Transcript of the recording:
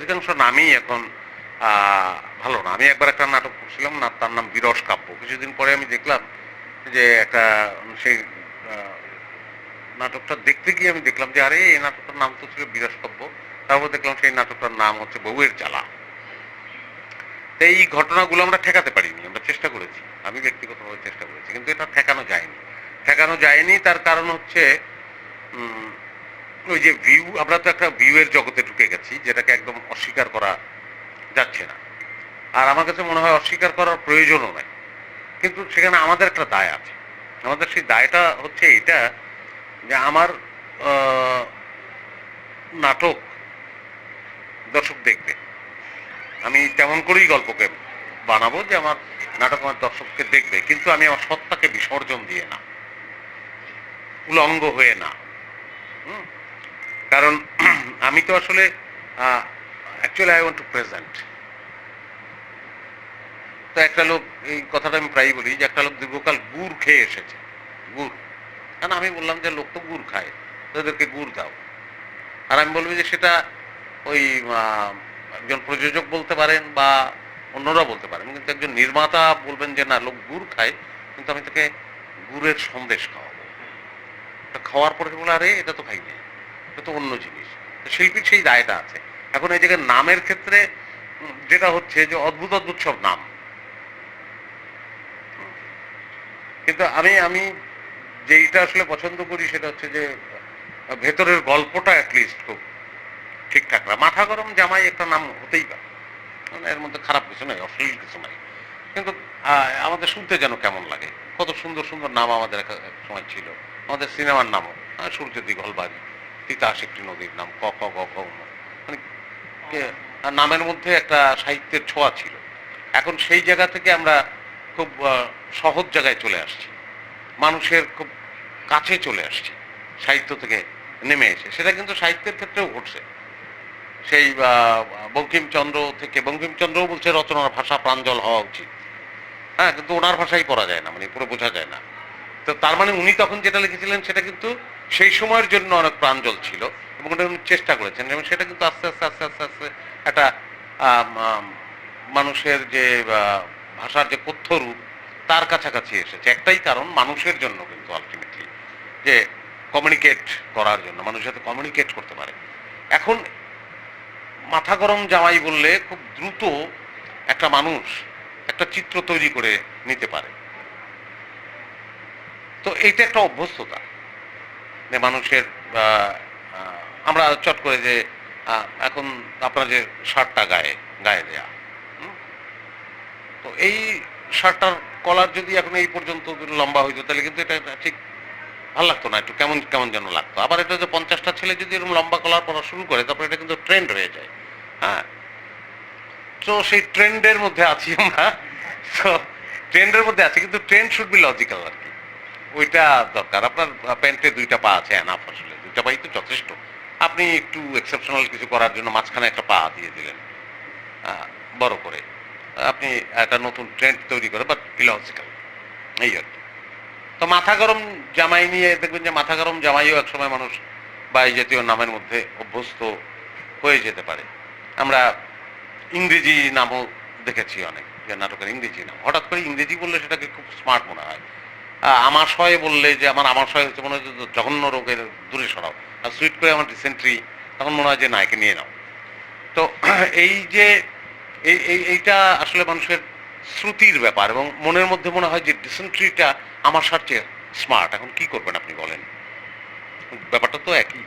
অধিকাংশ নামই এখন ভালো না। আমি একবার একটা নাটক করছিলাম, না, তার নাম বিরস কাব্য। কিছুদিন পরে আমি দেখলাম যে একটা, সেই নাটকটা দেখতে গিয়ে আমি দেখলাম যে, আরে, এই নাটকটার নাম তো ছিল বিরস কাব্য। তারপর দেখলাম সেই নাটকটার নাম হচ্ছে বউয়ের জ্বালা। এই ঘটনাগুলো আমরা ঠেকাতে পারিনি, আমরা চেষ্টা করেছি। আমি ব্যক্তিগতভাবে চেষ্টা করেছি, কিন্তু এটা ঠেকানো যায়নি। ঠেকানো যায়নি, তার কারণ হচ্ছে ওই যে ভিউ আমরা তো একটা ভিউয়ের জগতে ঢুকে গেছি, যেটাকে একদম অস্বীকার করা যাচ্ছে না। আর আমার কাছে মনে হয় অস্বীকার করার প্রয়োজনও নাই। কিন্তু সেখানে আমাদের একটা দায় আছে। আমাদের সেই দায়টা হচ্ছে এটা যে আমার নাটক দর্শক দেখবে। আমি তেমন করেই গল্পকে বানাবো যে আমার নাটক আমার দর্শককে দেখবে, কিন্তু আমি আমার সত্তাকে বিসর্জন দিয়ে না। উলঙ্গ হয়ে না। হুম? কারণ আমি তো আসলে actually I want to present তো একটা লোক, এই কথাটা আমি প্রায়ই বলি যে একটা লোক দীর্ঘকাল গুড় খেয়ে এসেছে, গুড়। কারণ আমি বললাম যে লোক তো গুড় খায়, তাদেরকে গুড় দাও। আর আমি বলব যে সেটা ওই একজন প্রযোজক বলতে পারেন বা অন্যরা বলতে পারেন, কিন্তু একজন নির্মাতা বলবেন যে না, লোক গুড় খায়, কিন্তু আমি তাকে গুড়ের সন্দেশ খাওয়াবো। খাওয়ার পরে বলে আরে, এটা তো খাইনি। এটা তো অন্য জিনিস। শিল্পীর সেই দায়টা আছে। এখন এই জায়গায় নামের ক্ষেত্রে যেটা হচ্ছে যে অদ্ভুত অদ্ভুত সব নাম। কিন্তু আমি আমি যেইটা আসলে পছন্দ করি সেটা হচ্ছে যে ভেতরের গল্পটা অ্যাটলিস্ট খুব ঠিকঠাক না। মাথা গরম জামাই একটা নাম হতেই পারে। মানে এর মধ্যে খারাপ কিছু নাই অশ্লীল কিছু নাই। কিন্তু আমাদের শুনতে যেন কেমন লাগে। কত সুন্দর সুন্দর নাম আমাদের এক সময় ছিল। আমাদের সিনেমার নামও আহ, সূর্য বাড়ি তিতাস একটি নদীর নাম, ক ক, গ মানে নামের মধ্যে একটা সাহিত্যের ছোঁয়া ছিল। এখন সেই জায়গা থেকে আমরা খুব সহজ জায়গায় চলে আসছি। মানুষের খুব কাছে চলে আসছি। সাহিত্য থেকে নেমে এসে। সেটা কিন্তু সাহিত্যের ক্ষেত্রেও ঘটছে। সেই বঙ্কিমচন্দ্র থেকে, বঙ্কিমচন্দ্রও বলছে, রচনার ভাষা প্রাঞ্জল হওয়া উচিত। হ্যাঁ কিন্তু ওনার ভাষাই পড়া যায় না মানে পুরো বোঝা যায় না। তো তার মানে উনি তখন যেটা লিখেছিলেন, সেটা কিন্তু সেই সময়ের জন্য অনেক প্রাঞ্জল ছিল এবং চেষ্টা করেছেন এবং সেটা কিন্তু আস্তে আস্তে আস্তে আস্তে আস্তে একটা মানুষের যে ভাষার যে কথ্য রূপ তার কাছাকাছি এসেছে। একটাই কারণ মানুষের জন্য কিন্তু আলটিমেটলি যে কমিউনিকেট করার জন্য মানুষ যাতে কমিউনিকেট করতে পারে। এখন মাথা গরম জামাই বললে খুব দ্রুত একটা মানুষ একটা চিত্র তৈরি করে নিতে পারে। তো এইটা একটা অভ্যস্ততা। মানুষের আমরা চট করে যে এখন আপনার যে শার্টটা গায়ে গায়ে দেয়া? তো এই শার্টটার কলার যদি এখন এই পর্যন্ত লম্বা হইতো, তাহলে কিন্তু এটা ঠিক ভালো লাগতো না, একটু কেমন কেমন যেন লাগতো। আবার এটা যে পঞ্চাশটা ছেলে যদি এরকম লম্বা কলার পরা শুরু করে, তারপরে এটা কিন্তু ট্রেন্ড হয়ে যায় হ্যাঁ। তো সেই ট্রেন্ডের মধ্যে আছি আমরা, তো ট্রেন্ডের মধ্যে আছি, কিন্তু ট্রেন্ড শুড বি লজিক্যাল আর ওইটা দরকার। আপনার প্যান্টে দুইটা পা আছে এনাফ আসলে। দুইটা পাই তো যথেষ্ট। আপনি একটু এক্সেপশনাল কিছু করার জন্য মাঝখানে একটা পা দিয়ে দিলেন। বড় করে। আপনি একটা নতুন ট্রেন্ড তৈরি করে বাট ইলজিক্যাল এই আর তো মাথা গরম জামাই নিয়ে দেখবেন যে মাথা গরম জামাইও একসময় মানুষ বা এই জাতীয় নামের মধ্যে অভ্যস্ত হয়ে যেতে পারে। আমরা ইংরেজি নামও দেখেছি অনেক, যে নাটকের ইংরেজি নাম। হঠাৎ করে ইংরেজি বললে সেটাকে খুব স্মার্ট মনে হয়। আমাশয় বললে যে আমার আমাশয় হচ্ছে মনে হচ্ছে জঘন্য রোগের দূরে সরাও। আর সুইট করে আমার ডিসেন্ট্রি তখন মনে হয় যে নায়কে নিয়ে নাও। তো এই যে, এই, এই- এইটা আসলে মানুষের শ্রুতির ব্যাপার এবং মনের মধ্যে মনে হয় যে ডিসেন্ট্রিটা আমার সবচেয়ে স্মার্ট এখন কি করবেন আপনি বলেন? ব্যাপারটা তো একই।